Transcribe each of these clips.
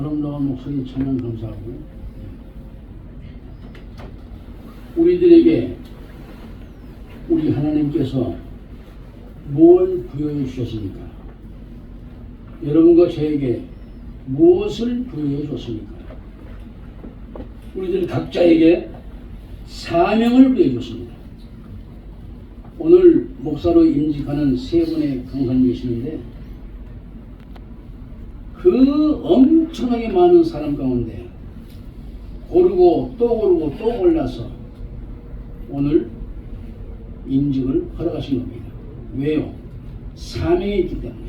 아름다운 목소리 참여 감사하고 우리들에게 우리 하나님께서 뭘 부여해 주셨습니까? 여러분과 저에게 무엇을 부여해 줬습니까? 우리들 각자에게 사명을 부여해 줬습니다. 오늘 목사로 임직하는 세 분의 강사님 계시는데 그 엄청나게 많은 사람 가운데 고르고 또 고르고 또 골라서 오늘 임직을 허락하신 겁니다. 왜요? 사명이 있기 때문에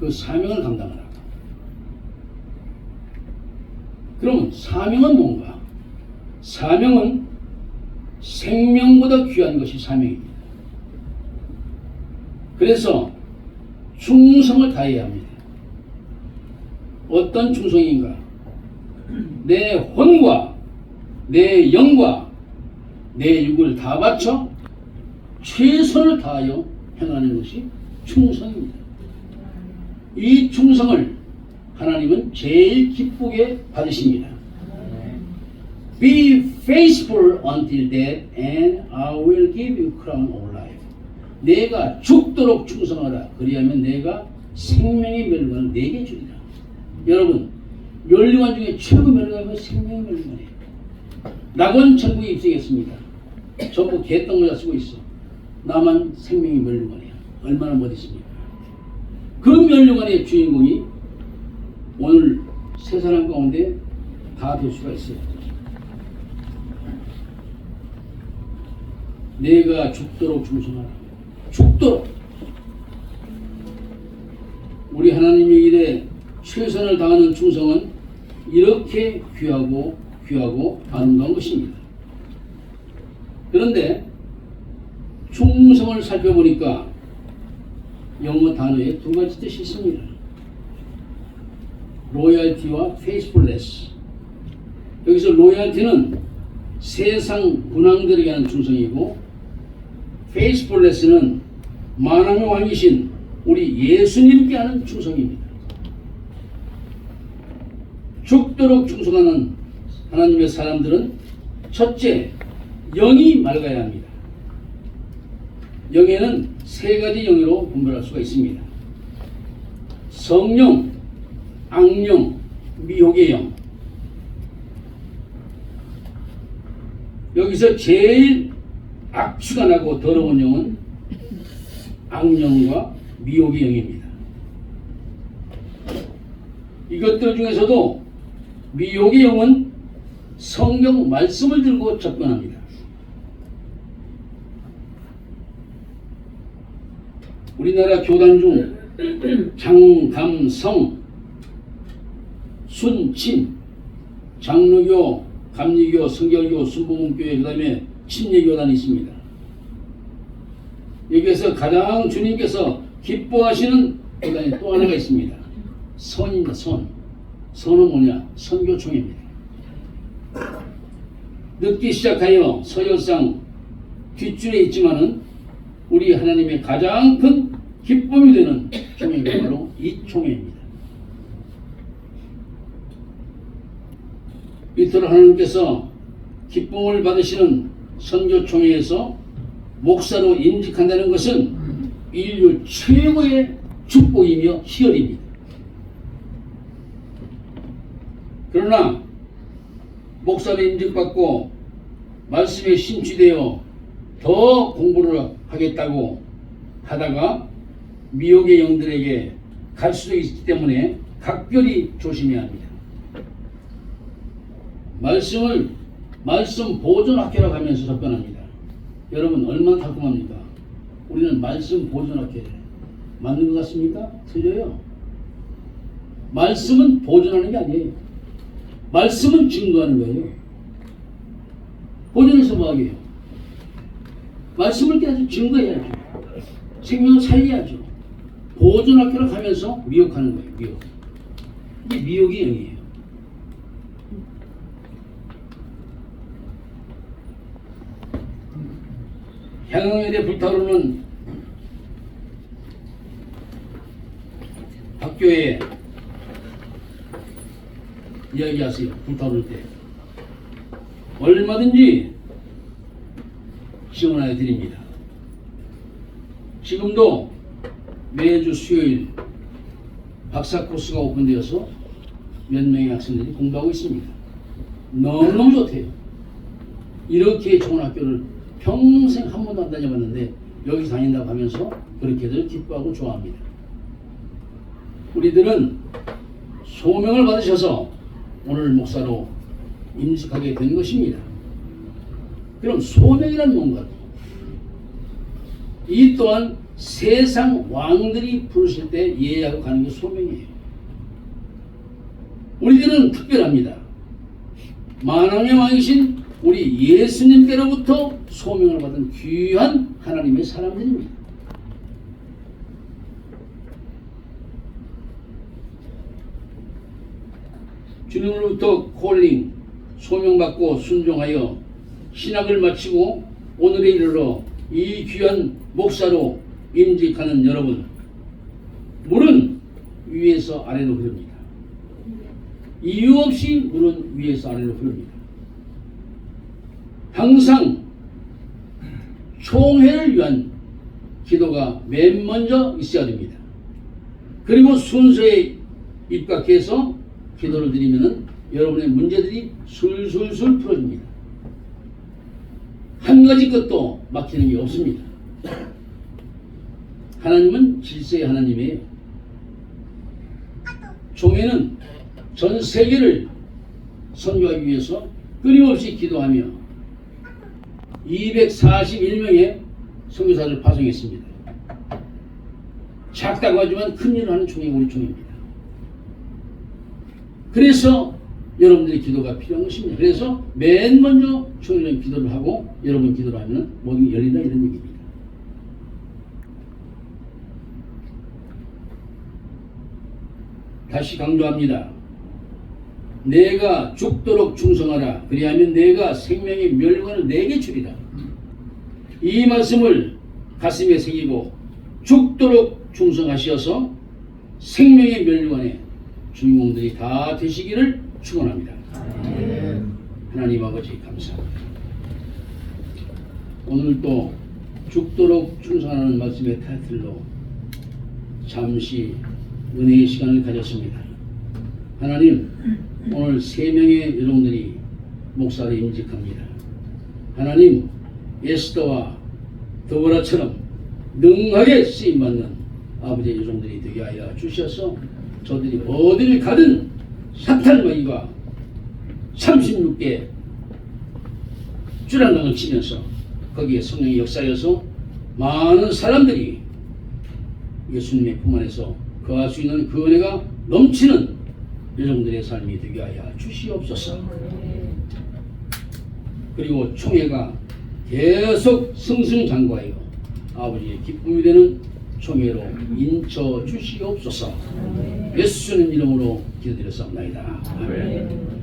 그 사명을 감당하라. 그럼 사명은 뭔가? 사명은 생명보다 귀한 것이 사명입니다. 그래서 충성을 다해야 합니다. 어떤 충성인가? 내 혼과 내 영과 내 육을 다 바쳐 최선을 다하여 행하는 것이 충성입니다. 이 충성을 하나님은 제일 기쁘게 받으십니다. Be faithful until death, and I will give you crown of life. 내가 죽도록 충성하라. 그리하면 내가 생명의 멸관을 내게 주리라. 여러분, 멸관중에 최고 멸관은 생명의 멸관이에요. 낙원 천국에 입성했습니다. 전부 개똥모자 쓰고 있어. 나만 생명의 멸관이야. 얼마나 멋있습니까? 그 멸관의 주인공이 오늘 세 사람 가운데 다 될 수가 있어요. 내가 죽도록 충성하라. 죽도록. 우리 하나님의 일에 최선을 다하는 충성은 이렇게 귀하고 귀하고 아름다운 것입니다. 그런데 충성을 살펴보니까 영어 단어에 두 가지 뜻이 있습니다. 로얄티와 페이스풀레스. 여기서 로얄티는 세상 군왕들에게 하는 충성이고 페이스풀레스는 만왕의 왕이신 우리 예수님께 하는 충성입니다. 죽도록 충성하는 하나님의 사람들은 첫째, 영이 맑아야 합니다. 영에는 세 가지 영으로 분별할 수가 있습니다. 성령, 악령, 미혹의 영. 여기서 제일 악취가 나고 더러운 영은 악령과 미혹의 영입니다. 이것들 중에서도 미혹의 영은 성경 말씀을 들고 접근합니다. 우리나라 교단 중 장감성, 순친, 장로교, 감리교, 성결교, 순복음교회 그다음에 침례교단이 있습니다. 여기에서 가장 주님께서 기뻐하시는 교단이 또 하나가 있습니다. 선입니다. 선. 선은 뭐냐? 선교총입니다. 늦기 시작하여 서열상 뒷줄에 있지만은 우리 하나님의 가장 큰 기쁨이 되는 총회가 바로 이 총회입니다. 이토록 하나님께서 기쁨을 받으시는 선교총회에서 목사로 임직한다는 것은 인류 최고의 축복이며 희열입니다. 그러나 목사로 임직받고 말씀에 심취되어 더 공부를 하겠다고 하다가 미혹의 영들에게 갈 수도 있기 때문에 각별히 조심해야 합니다. 말씀을 말씀 보존학회라고 하면서 접근합니다. 여러분 얼마나 달콤합니까? 우리는 말씀 보존학회 맞는 것 같습니까? 틀려요. 말씀은 보존하는 게 아니에요. 말씀은 증거하는 거예요. 보존해서 뭐하게요? 말씀을 깨서 증거해야죠. 생명을 살려야죠. 보존학교로 가면서 미혹하는 거예요. 미혹. 이게 미혹이 영이에요. 향응에 불타오르는 학교에 이야기하세요. 불타오를 때. 얼마든지 지원하여 드립니다. 지금도 매주 수요일 박사 코스가 오픈되어서 몇 명의 학생들이 공부하고 있습니다. 너무너무 좋대요. 이렇게 좋은 학교를 평생 한 번도 안 다녀봤는데 여기 다닌다고 하면서 그렇게들 기뻐하고 좋아합니다. 우리들은 소명을 받으셔서 오늘 목사로 임직하게 된 것입니다. 그럼 소명이란 뭔가? 이 또한 세상 왕들이 부르실 때 예하고 가는 게 소명이에요. 우리들은 특별합니다. 만왕의 왕이신 우리 예수님께로부터 소명을 받은 귀한 하나님의 사람들입니다. 주님으로부터 콜링, 소명받고 순종하여 신학을 마치고 오늘에 이르러 이 귀한 목사로 임직하는 여러분, 물은 위에서 아래로 흐릅니다. 이유 없이 물은 위에서 아래로 흐릅니다. 항상 총회를 위한 기도가 맨 먼저 있어야 됩니다. 그리고 순서에 입각해서 기도를 드리면 여러분의 문제들이 술술술 풀어집니다. 한 가지 것도 막히는 게 없습니다. 하나님은 질서의 하나님이에요. 종회는 전 세계를 선교하기 위해서 끊임없이 기도하며 241명의 선교사를 파송했습니다. 작다고 하지만 큰 일을 하는 종이 우리 종입니다. 그래서 여러분들의 기도가 필요한 것입니다. 그래서 맨 먼저 총회는 기도를 하고 여러분 기도를 하면 게 열린다 이런 얘기입니다. 다시 강조합니다. 내가 죽도록 충성하라. 그리하면 내가 생명의 멸관을 내게 주리라. 이 말씀을 가슴에 새기고 죽도록 충성하시어서 생명의 멸관에 주인공들이 다 되시기를 축원합니다. 하나님 아버지 감사합니다. 오늘 또 죽도록 충성하는 말씀의 타이틀로 잠시 은혜의 시간을 가졌습니다. 하나님, 오늘 세 명의 여종들이 목사를 임직합니다. 하나님, 에스더와 더보라처럼 능하게 쓰임받는 아버지의 여종들이 되게 하여 주셔서 저들이 어디를 가든 사탄마귀가 36개 주란강을 치면서 거기에 성령의 역사여서 많은 사람들이 예수님의 품 안에서 거할 수 있는 그 은혜가 넘치는 여성들의 삶이 되게 하여 주시옵소서. 그리고 총회가 계속 승승장구하여 아버지의 기쁨이 되는 총회로 인쳐 주시옵소서. 예수님 이름으로 기도드렸사옵나이다. 아멘.